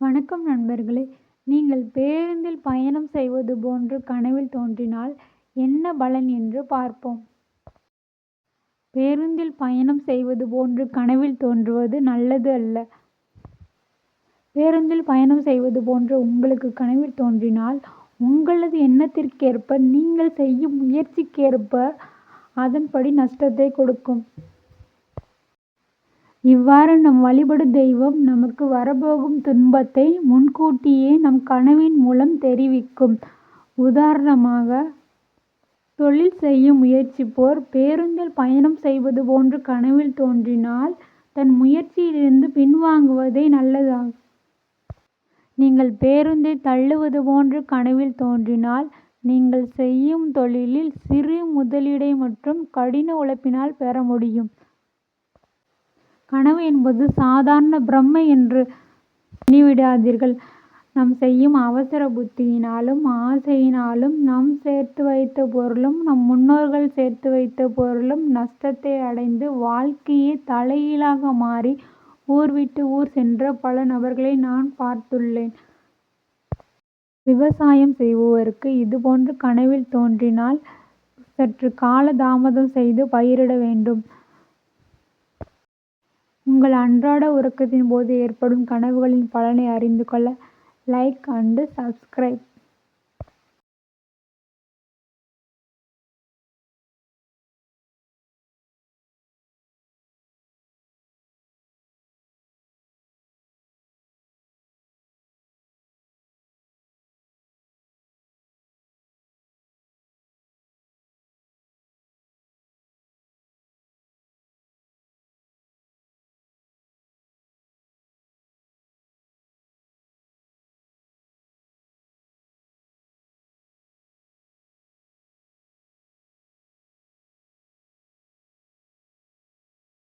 வணக்கம் நண்பர்களே நீங்கள் பேருந்தில் பயணம் செய்வது போன்று கனவில் தோன்றினால் என்ன பலன் என்று பார்ப்போம். பேருந்தில் பயணம் செய்வது போன்று கனவில் தோன்றுவது நல்லது அல்ல. பேருந்தில் பயணம் செய்வது போன்று உங்களுக்கு கனவில் தோன்றினால் உங்களது எண்ணத்திற்கேற்ப நீங்கள் செய்யும் முயற்சிக்கேற்ப அதன்படி நஷ்டத்தை கொடுக்கும். இவ்வாறு நம் வழிபடும் தெய்வம் நமக்கு வரப்போகும் துன்பத்தை முன்கூட்டியே நம் கனவின் மூலம் தெரிவிக்கும். உதாரணமாக தொழில் செய்ய முயற்சிப்போர் பேருந்தில் பயணம் செய்வது போன்று கனவில் தோன்றினால் தன் முயற்சியிலிருந்து பின்வாங்குவதே நல்லதாகும். நீங்கள் பேருந்தை தள்ளுவது போன்று கனவில் தோன்றினால் நீங்கள் செய்யும் தொழிலில் சிறு முதலீடை மற்றும் கடின உழைப்பினால் பெற முடியும். கனவு என்பது சாதாரண பிரமை என்று எண்ணிவிடாதீர்கள். நாம் செய்யும் அவசர புத்தியினாலும் ஆசையினாலும் நாம் சேர்த்து வைத்த பொருளும் நம் முன்னோர்கள் சேர்த்து வைத்த பொருளும் நஷ்டத்தை அடைந்து வாழ்க்கையே தலைகீழாக மாறி ஊர் விட்டு ஊர் சென்ற பல நபர்களை நான் பார்த்துள்ளேன். விவசாயம் செய்பவருக்கு இதுபோன்று கனவில் தோன்றினால் சற்று கால தாமதம் செய்து பயிரிட வேண்டும். உங்கள் அன்றாட உறக்கத்தின் போது ஏற்படும் கனவுகளின் பலனை அறிந்து கொள்ள லைக் அண்டு சப்ஸ்கிரைப்